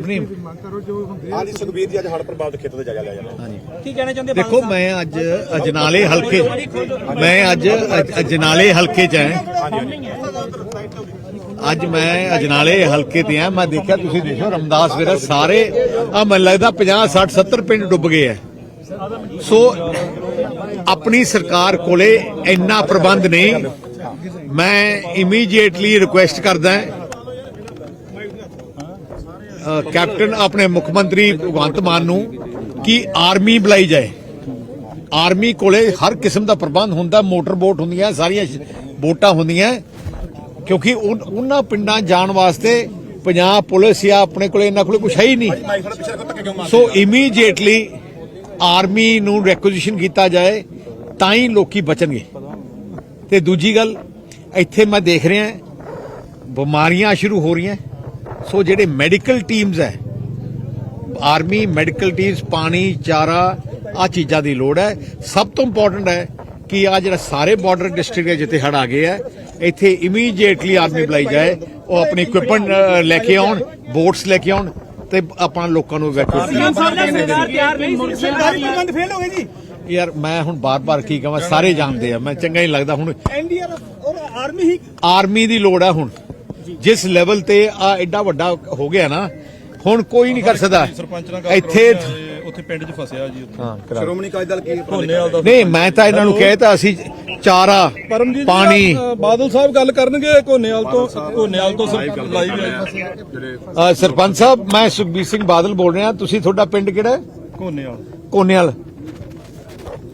ਨਹੀਂ ਹਾਂਜੀ ਸੁਖਬੀਰ ਜੀ ਅੱਜ ਹੜ੍ਹ ਪ੍ਰਭਾਵਿਤ ਖੇਤਰ ਤੇ ਜਾਇਆ ਲਿਆ ਜਾਣਾ ਕੀ ਕਹਿਣਾ ਚਾਹੁੰਦੇ ਦੇਖੋ ਮੈਂ ਅੱਜ ਅਜਨਾਲੇ ਹਲਕੇ ਮੈਂ ਅੱਜ ਅਜ- ਅਜਨਾਲੇ ਹਲਕੇ ਚ ਹਾਂ। ਅੱਜ ਮੈਂ ਅਜਨਾਲੇ ਹਲਕੇ ਤੇ ਆ ਮੈਂ ਦੇਖਿਆ ਤੁਸੀਂ ਦੇਖੋ ਰਮਦਾਸ ਵੀਰਾ ਸਾਰੇ ਆ ਮੈਨੂੰ ਲੱਗਦਾ 50 60 70 ਪਿੰਡ ਡੁੱਬ ਗਏ ਆ। ਸੋ ਆਪਣੀ ਸਰਕਾਰ ਕੋਲੇ ਇੰਨਾ ਪ੍ਰਬੰਧ ਨਹੀਂ। ਮੈਂ ਇਮੀਡੀਏਟਲੀ ਰਿਕੁਐਸਟ ਕਰਦਾ ਅ, ਕੈਪਟਨ ਆਪਣੇ ਮੁੱਖ ਮੰਤਰੀ ਭਗਵੰਤ ਮਾਨ ਨੂੰ ਕਿ ਆਰਮੀ ਬੁਲਾਈ ਜਾਏ। ਆਰਮੀ ਕੋਲੇ ਹਰ ਕਿਸਮ ਦਾ ਪ੍ਰਬੰਧ ਹੁੰਦਾ, ਮੋਟਰ ਬੋਟ ਹੁੰਦੀਆਂ, ਸਾਰੀਆਂ ਬੋਟਾਂ ਹੁੰਦੀਆਂ। ਕਿਉਂਕਿ ਉਨ- ਉਹਨਾਂ ਪਿੰਡਾਂ ਜਾਣ ਵਾਸਤੇ ਪੰਜਾਬ ਪੁਲਿਸ ਜਾਂ ਆਪਣੇ ਕੋਲੇ ਇਹਨਾਂ ਕੋਲੇ ਕੁਝ ਹੈ ਹੀ ਨਹੀਂ। ਸੋ ਇਮੀਡੀਏਟਲੀ ਆਰਮੀ ਨੂੰ ਰੈਕੁਜੀਸ਼ਨ ਕੀਤਾ ਜਾਏ, ਤਾਂ ਹੀ ਲੋਕੀ ਬਚਣਗੇ। ਤੇ ਦੂਜੀ ਗੱਲ, ਇੱਥੇ ਮੈਂ ਦੇਖ ਰਿਹਾ, ਬਿਮਾਰੀਆਂ ਸ਼ੁਰੂ ਹੋ ਰਹੀਆਂ। ਸੋ ਜਿਹੜੇ ਮੈਡੀਕਲ ਟੀਮਸ ਹੈ ਆਰਮੀ ਮੈਡੀਕਲ ਟੀਮਸ ਪਾਣੀ ਚਾਰਾ ਆ ਚੀਜ਼ਾਂ ਦੀ ਲੋੜ ਹੈ। ਸਭ ਤੋਂ ਇੰਪੋਰਟੈਂਟ ਹੈ ਕਿ ਆ ਜਿਹੜਾ ਸਾਰੇ ਬਾਰਡਰ ਡਿਸਟ੍ਰਿਕਟ ਜਿੱਥੇ ਹੜ ਆ ਗਏ ਹੈ ਇੱਥੇ ਇਮੀਡੀਏਟਲੀ ਆਰਮੀ ਬੁਲਾਈ ਜਾਏ ਉਹ ਆਪਣੀ ਇਕਵਿਪਮੈਂਟ ਲੈ ਕੇ ਆਉਣ ਬੋਟਸ ਲੈ ਕੇ ਆਉਣ ਤੇ ਆਪਾਂ ਲੋਕਾਂ ਨੂੰ ਜੀ। ਯਾਰ ਮੈਂ ਹੁਣ ਬਾਰ-ਬਾਰ ਕੀ ਕਹਾਂ ਸਾਰੇ ਜਾਣਦੇ ਆ ਮੈਂ ਚੰਗਾ ਹੀ ਲੱਗਦਾ ਹੁਣ। ਐਨਡੀਆਰਐਫ ਔਰ ਆਰਮੀ ਹੀ ਆਰਮੀ ਦੀ ਲੋੜ ਹੈ ਹੁਣ। ਜਿਸ ਲੈਵਲ ਤੇ ਆ ਐਡਾ ਵੱਡਾ ਹੋ ਗਿਆ ਨਾ ਹੁਣ ਕੋਈ ਨਹੀਂ ਕਰ ਸਕਦਾ। ਸਰਪੰਚ ਨਾਲ ਗੱਲ ਇੱਥੇ ਉੱਥੇ ਪਿੰਡ 'ਚ ਫਸਿਆ ਜੀ ਉੱਥੇ। ਹਾਂ ਕਰਾ ਸ਼੍ਰੋਮਣੀ ਅਕਾਲੀ ਦਲ ਕੀ ਨਹੀਂ ਮੈਂ ਤਾਂ ਇਹਨਾਂ ਨੂੰ ਕਹਿਤਾ ਅਸੀਂ ਚਾਰਾ ਪਾਣੀ। ਬਾਦਲ ਸਾਹਿਬ ਗੱਲ ਕਰਨਗੇ ਕੋਨੇਵਾਲ ਤੋਂ ਕੋਨੇਵਾਲ ਤੋਂ ਸਰ ਲਾਈਵ ਸਰਪੰਚ ਸਾਹਿਬ ਮੈਂ ਸੁਖਬੀਰ ਸਿੰਘ ਬਾਦਲ ਬੋਲ ਰਿਹਾ ਤੁਸੀਂ ਤੁਹਾਡਾ ਪਿੰਡ ਕਿਹੜਾ ਹੈ? ਕੋਨੇਵਾਲ ਕੋਨੇਵਾਲ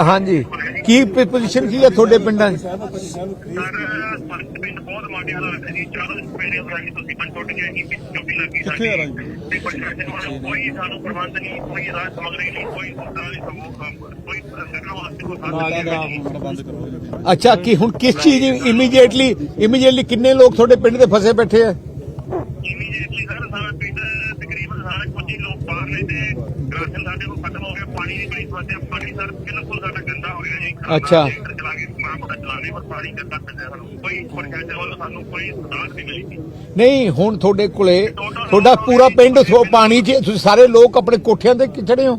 ਹਾਂਜੀ। ਕੀ ਪੋਜੀਸ਼ਨ ਕੀ ਹੈ ਤੁਹਾਡੇ ਪਿੰਡਾਂ ਦਾ ਅੱਛਾ ਕੀ ਹੁਣ ਕਿਸ ਚੀਜ਼ ਇਮੀਡੀਏਟਲੀ ਇਮੀਡੀਏਟਲੀ ਕਿੰਨੇ ਲੋਕ ਤੁਹਾਡੇ ਪਿੰਡ ਦੇ ਫਸੇ ਬੈਠੇ ਆ? ਇਮੀਡੀਏਟਲੀ ਸਰ ਸਾਰਾ ਪਿੰਡ ਤਕਰੀਬਨ ਸਾਰੇ ਕੁਝ ਹੀ ਲੋਕ ਬਾਹਰ ਨੇ ਤੇ ਰਾਸ਼ਨ ਸਾਡੇ ਕੋਲ ਖਤਮ ਹੋ ਗਿਆ ਪਾਣੀ ਦੀ ਬੜੀ ਸਮੱਸਿਆ ਪਾਣੀ ਸਰ ਬਿਲਕੁਲ ਸਾਡਾ ਗੰਦਾ ਹੋ ਗਿਆ ਜੀ। ਅੱਛਾ। ਟੈਂਕਰ ਚਲਾ ਕੇ ਮਾਂ ਪਤਾ ਚਲਾਣੇ ਪਰ ਪਾਣੀ ਗੰਦਾ ਪੈਂਦਾ ਸਾਨੂੰ। ਕੋਈ ਪ੍ਰਸ਼ਾਸਨ ਵੱਲੋਂ ਸਾਨੂੰ ਕੋਈ ਸੁਧਾਰ ਨਹੀਂ ਮਿਲੀ ਜੀ। ਨਹੀਂ ਹੁਣ ਤੁਹਾਡੇ ਕੋਲੇ ਤੁਹਾਡਾ ਪੂਰਾ ਪਿੰਡ ਪਾਣੀ 'ਚ ਤੁਸੀਂ ਸਾਰੇ ਲੋਕ ਆਪਣੇ ਕੋਠਿਆਂ ਤੇ ਚੜੇ ਹੋ?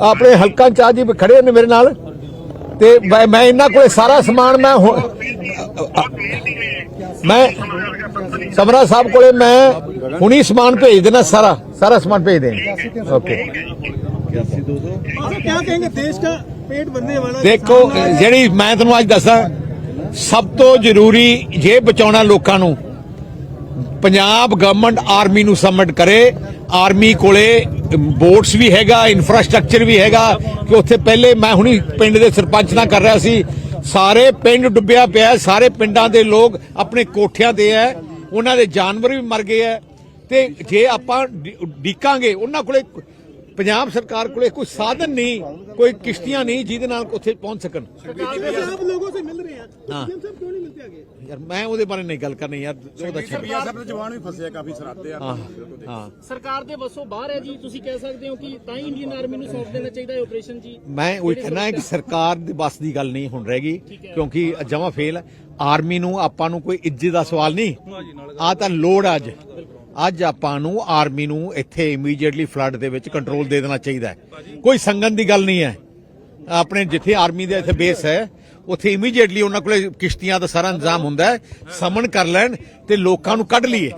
ਆਪਣੇ ਹਲਕਾ ਚਾਹ ਜੀ ਖੜੇ ਨੇ ਮੇਰੇ ਨਾਲ ਤੇ ਮੈਂ- ਮੈਂ ਇਹਨਾਂ ਕੋਲੇ ਸਾਰਾ ਸਮਾਨ ਮੈਂ ਹੁਣ- ਮੈਂ ਸਮਰਾ ਸਾਹਿਬ ਕੋਲੇ ਮੈਂ ਹੁਣੀ ਸਮਾਨ ਭੇਜ ਦੇਣਾ ਸਾਰਾ ਸਾਰਾ ਸਮਾਨ ਭੇਜ ਦੇ ਓਕੇ आप क्या कहेंगे देश का पेट भरने वाला ਦੇਖੋ ਜਿਹੜੀ ਮੈਂ ਤੁਹਾਨੂੰ ਅੱਜ ਦੱਸਾਂ ਸਭ ਤੋਂ ਜ਼ਰੂਰੀ ਜੇ ਬਚਾਉਣਾ ਲੋਕਾਂ ਨੂੰ ਪੰਜਾਬ ਗਵਰਨਮੈਂਟ ਆਰਮੀ ਨੂੰ ਸਬਮਿਟ ਕਰੇ ਆਰਮੀ ਕੋਲੇ ਬੋਟਸ ਵੀ ਹੈਗਾ ਇਨਫਰਾਸਟ੍ਰਕਚਰ ਵੀ ਹੈਗਾ, ਕਿ ਉੱਥੇ ਪਹਿਲੇ ਮੈਂ ਹੁਣੀ ਪਿੰਡ ਦੇ ਸਰਪੰਚ ਨਾਲ ਕਰ ਰਿਹਾ ਸੀ। ਸਾਰੇ ਪਿੰਡ ਡੁੱਬਿਆ ਪਿਆ, ਸਾਰੇ ਪਿੰਡਾਂ ਦੇ ਲੋਕ ਆਪਣੇ ਕੋਠਿਆਂ ਤੇ ਐ, ਉਹਨਾਂ ਦੇ ਜਾਨਵਰ ਵੀ ਮਰ ਗਏ ਐ। ਤੇ ਜੇ ਆਪਾਂ ਡੀਕਾਂਗੇ, ਉਹਨਾਂ ਕੋਲੇ ਪੰਜਾਬ ਸਰਕਾਰ ਕੋਲੇ ਕੋਈ ਸਾਧਨ ਨਹੀਂ ਕੋਈ ਕਿਸ਼ਤੀਆਂ ਨਹੀਂ ਜਿਹਦੇ ਨਾਲ ਉੱਥੇ ਪਹੁੰਚ ਸਕਣ। ਮੈਂ ਉਹਦੇ ਬਾਰੇ ਨਹੀਂ ਗੱਲ ਕਰਨੀ ਯਾਰ ਉਹਦਾ ਸਰਕਾਰ ਦੇ ਜਵਾਨ ਵੀ ਫਸੇ ਕਾਫੀ ਸਰਾਤੇ ਆ ਸਰਕਾਰ ਦੇ ਵਸੋਂ ਬਾਹਰ ਹੈ ਜੀ ਤੁਸੀਂ ਕਹਿ ਸਕਦੇ ਹੋ ਕਿ ਤਾਂ ਹੀ ਇੰਡੀਅਨ ਆਰਮੀ ਨੂੰ ਸੌਂਪ ਦੇਣਾ ਚਾਹੀਦਾ ਹੈ ਆਪਰੇਸ਼ਨ ਜੀ। ਮੈਂ ਉਹ ਕਹਿਣਾ ਹੈ ਕਿ ਸਰਕਾਰ ਦੇ ਬਸ ਦੀ ਗੱਲ ਨਹੀਂ ਹੁਣ ਰਹਿ ਗਈ ਕਿਉਂਕਿ ਜਮਾ ਫੇਲ ਆਰਮੀ ਨੂੰ ਆਪਾਂ ਨੂੰ ਕੋਈ ਇੱਜ਼ਤ ਦਾ ਸਵਾਲ ਨਹੀਂ। ਆ ਤਾਂ ਲੋੜ ਅੱਜ। ਅੱਜ ਆਪਾਂ ਨੂੰ ਆਰਮੀ ਨੂੰ ਇੱਥੇ ਇਮੀਡੀਏਟਲੀ ਫਲੱਡ ਦੇ ਵਿੱਚ ਕੰਟਰੋਲ ਦੇ ਦੇਣਾ ਚਾਹੀਦਾ ਹੈ। ਕੋਈ ਸੰਗਨ ਦੀ ਗੱਲ ਨਹੀਂ ਹੈ। ਆਪਣੇ ਜਿੱਥੇ ਆਰਮੀ ਦਾ ਇੱਥੇ ਬੇਸ ਹੈ, ਉੱਥੇ ਇਮੀਡੀਏਟਲੀ ਉਹਨਾਂ ਕੋਲੇ ਕਿਸ਼ਤੀਆਂ ਦਾ ਸਾਰਾ ਇੰਤਜ਼ਾਮ ਹੁੰਦਾ ਹੈ। ਸਮਨ ਕਰ ਲੈਣ ਤੇ ਲੋਕਾਂ ਨੂੰ ਕੱਢ ਲਈਏ।